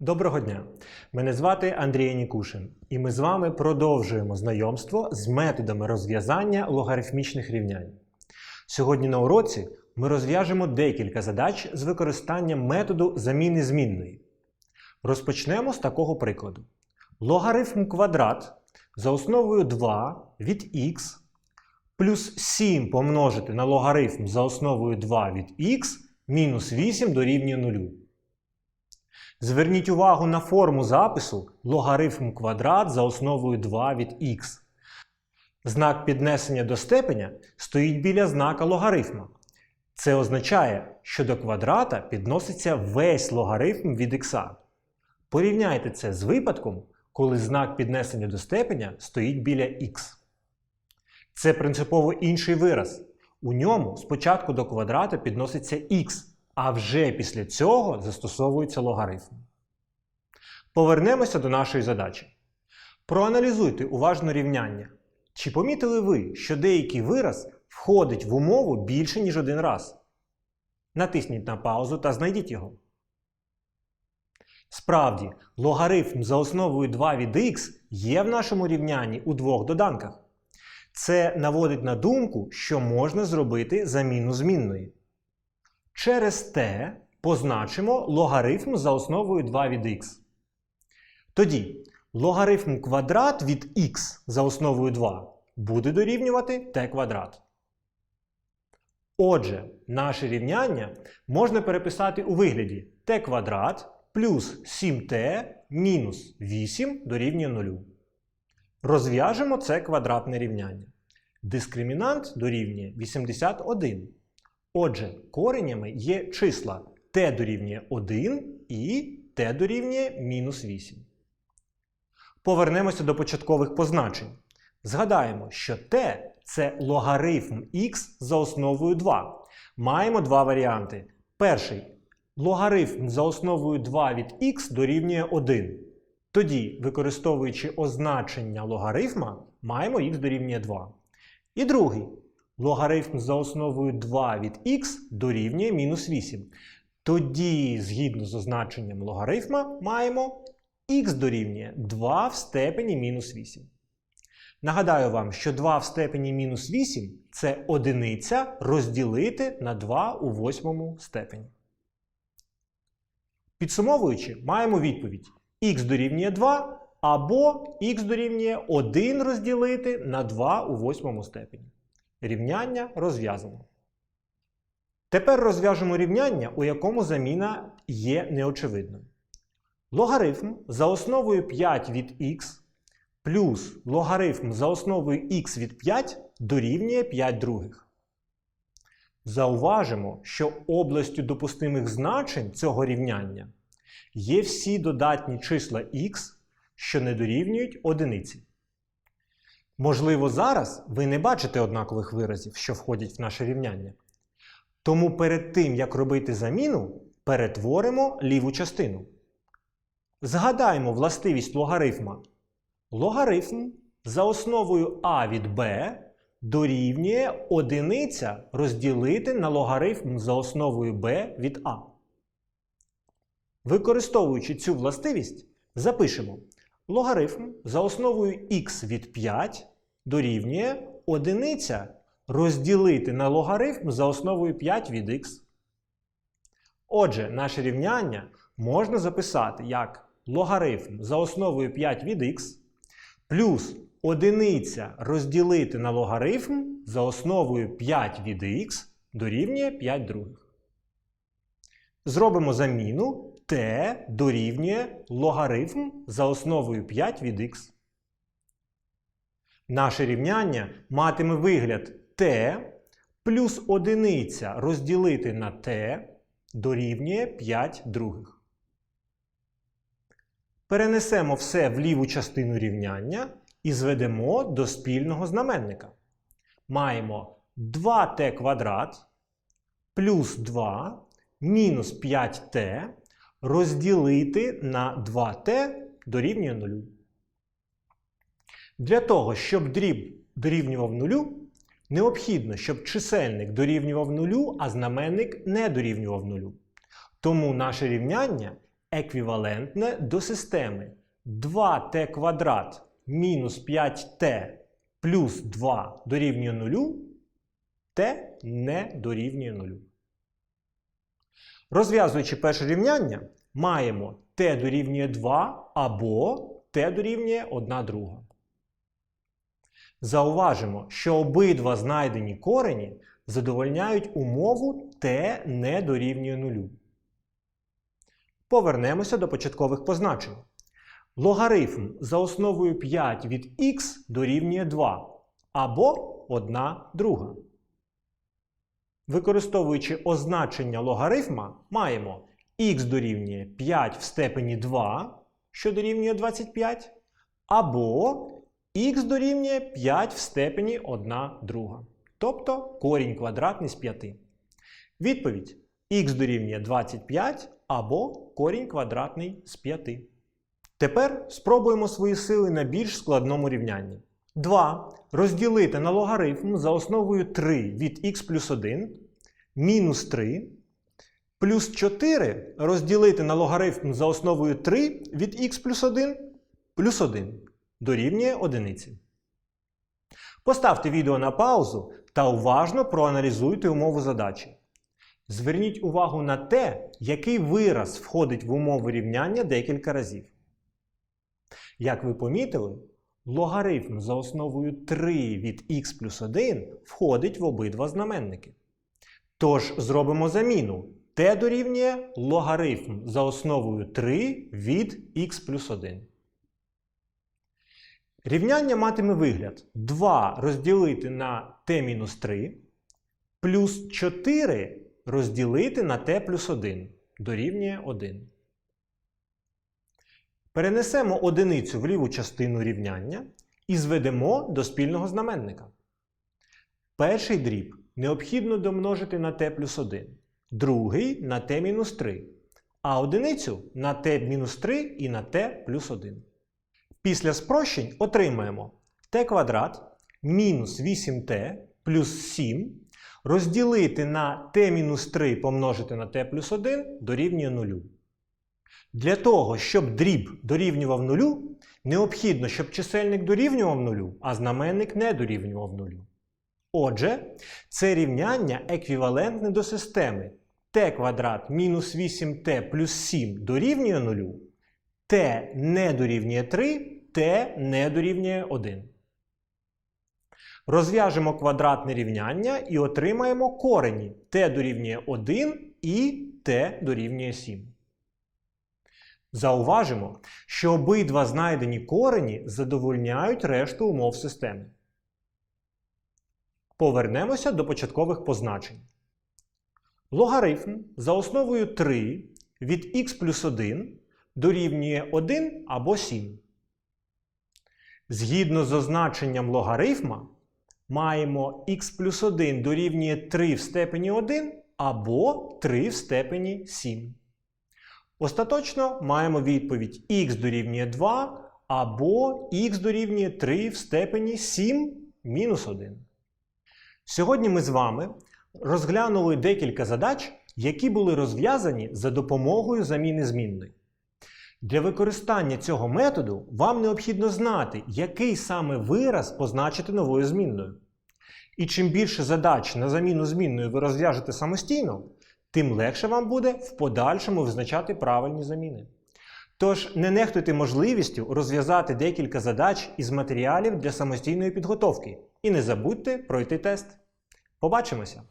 Доброго дня! Мене звати Андрій Нікушин, і ми з вами продовжуємо знайомство з методами розв'язання логарифмічних рівнянь. Сьогодні на уроці ми розв'яжемо декілька задач з використанням методу заміни змінної. Розпочнемо з такого прикладу. Логарифм квадрат за основою 2 від х плюс 7 помножити на логарифм за основою 2 від х мінус 8 дорівнює 0. Зверніть увагу на форму запису логарифм квадрат за основою 2 від х. Знак піднесення до степеня стоїть біля знака логарифма. Це означає, що до квадрата підноситься весь логарифм від х. Порівняйте це з випадком, коли знак піднесення до степеня стоїть біля х. Це принципово інший вираз. У ньому спочатку до квадрата підноситься х, а вже після цього застосовується логарифм. Повернемося до нашої задачі. Проаналізуйте уважно рівняння. Чи помітили ви, що деякий вираз входить в умову більше, ніж один раз? Натисніть на паузу та знайдіть його. Справді, логарифм за основою 2 від х є в нашому рівнянні у двох доданках. Це наводить на думку, що можна зробити заміну змінної. Через те позначимо логарифм за основою 2 від х. Тоді логарифм квадрат від х за основою 2 буде дорівнювати t квадрат. Отже, наше рівняння можна переписати у вигляді t квадрат плюс 7t мінус 8 дорівнює 0. Розв'яжемо це квадратне рівняння. Дискримінант дорівнює 81. Отже, коренями є числа t дорівнює 1 і t дорівнює мінус 8. Повернемося до початкових позначень. Згадаємо, що t це логарифм х за основою 2. Маємо два варіанти. Перший логарифм за основою 2 від х дорівнює 1. Тоді, використовуючи означення логарифма, маємо х дорівнює 2. І другий логарифм за основою 2 від х дорівнює мінус 8. Тоді, згідно з означенням логарифма, маємо х дорівнює 2 в степені мінус 8. Нагадаю вам, що 2 в степені мінус 8 це одиниця розділити на 2 у восьмому степені. Підсумовуючи, маємо відповідь х дорівнює 2 або х дорівнює 1 розділити на 2 у восьмому степені. Рівняння розв'язано. Тепер розв'яжемо рівняння, у якому заміна є неочевидною. Логарифм за основою 5 від х плюс логарифм за основою х від 5 дорівнює 5 других. Зауважимо, що областю допустимих значень цього рівняння є всі додатні числа х, що не дорівнюють одиниці. Можливо, зараз ви не бачите однакових виразів, що входять в наше рівняння. Тому перед тим, як робити заміну, перетворимо ліву частину. Згадаймо властивість логарифма. Логарифм за основою а від b дорівнює одиниця розділити на логарифм за основою b від а. Використовуючи цю властивість, запишемо логарифм за основою х від 5 дорівнює одиниця розділити на логарифм за основою 5 від х. Отже, наше рівняння можна записати як логарифм за основою 5 від х плюс одиниця розділити на логарифм за основою 5 від х дорівнює 5 других. Зробимо заміну t дорівнює логарифм за основою 5 від х. Наше рівняння матиме вигляд t плюс одиниця розділити на t дорівнює 5 других. Перенесемо все в ліву частину рівняння і зведемо до спільного знаменника. Маємо 2t квадрат плюс 2 мінус 5t розділити на 2t дорівнює 0. Для того, щоб дріб дорівнював 0, необхідно, щоб чисельник дорівнював 0, а знаменник не дорівнював 0. Тому наше рівняння еквівалентне до системи 2t квадрат мінус 5t плюс 2 дорівнює 0, t не дорівнює 0. Розв'язуючи перше рівняння, маємо t дорівнює 2 або t дорівнює 1 друга. Зауважимо, що обидва знайдені корені задовольняють умову t не дорівнює 0. Повернемося до початкових позначень. Логарифм за основою 5 від х дорівнює 2 або 1 друга. Використовуючи означення логарифма, маємо х дорівнює 5 в степені 2, що дорівнює 25, або х дорівнює 5 в степені 1 друга. Тобто корінь квадратний з 5. Відповідь х дорівнює 25 або корінь квадратний з 5. Тепер спробуємо свої сили на більш складному рівнянні. 2 розділити на логарифм за основою 3 від х плюс 1 мінус 3 плюс 4 розділити на логарифм за основою 3 від х плюс 1 плюс 1 дорівнює 1. Поставте відео на паузу та уважно проаналізуйте умову задачі. Зверніть увагу на те, який вираз входить в умову рівняння декілька разів. Як ви помітили, логарифм за основою 3 від х плюс 1 входить в обидва знаменники. Тож зробимо заміну. T дорівнює логарифм за основою 3 від х плюс 1. Рівняння матиме вигляд 2 розділити на t-3 плюс 4 розділити на t плюс 1 дорівнює 1. Перенесемо одиницю в ліву частину рівняння і зведемо до спільного знаменника. Перший дріб необхідно домножити на t плюс 1, другий на t-3, а одиницю на t-3 і на t плюс 1. Після спрощень отримаємо t квадрат мінус 8t плюс 7 розділити на t-3 помножити на t плюс 1 дорівнює 0. Для того, щоб дріб дорівнював 0, необхідно, щоб чисельник дорівнював 0, а знаменник не дорівнював 0. Отже, це рівняння еквівалентне до системи t квадрат мінус 8t плюс 7 дорівнює 0, t не дорівнює 3, t не дорівнює 1. Розв'яжемо квадратне рівняння і отримаємо корені t дорівнює 1 і t дорівнює 7. Зауважимо, що обидва знайдені корені задовольняють решту умов системи. Повернемося до початкових позначень. Логарифм за основою 3 від х плюс 1 дорівнює 1 або 7. Згідно з означенням логарифма, маємо х плюс 1 дорівнює 3 в степені 1 або 3 в степені 7. Остаточно маємо відповідь х дорівнює 2 або х дорівнює 3 в степені 7 мінус 1. Сьогодні ми з вами розглянули декілька задач, які були розв'язані за допомогою заміни змінної. Для використання цього методу вам необхідно знати, який саме вираз позначити новою змінною. І чим більше задач на заміну змінною ви розв'яжете самостійно, тим легше вам буде в подальшому визначати правильні заміни. Тож не нехтуйте можливістю розв'язати декілька задач із матеріалів для самостійної підготовки і не забудьте пройти тест. Побачимося!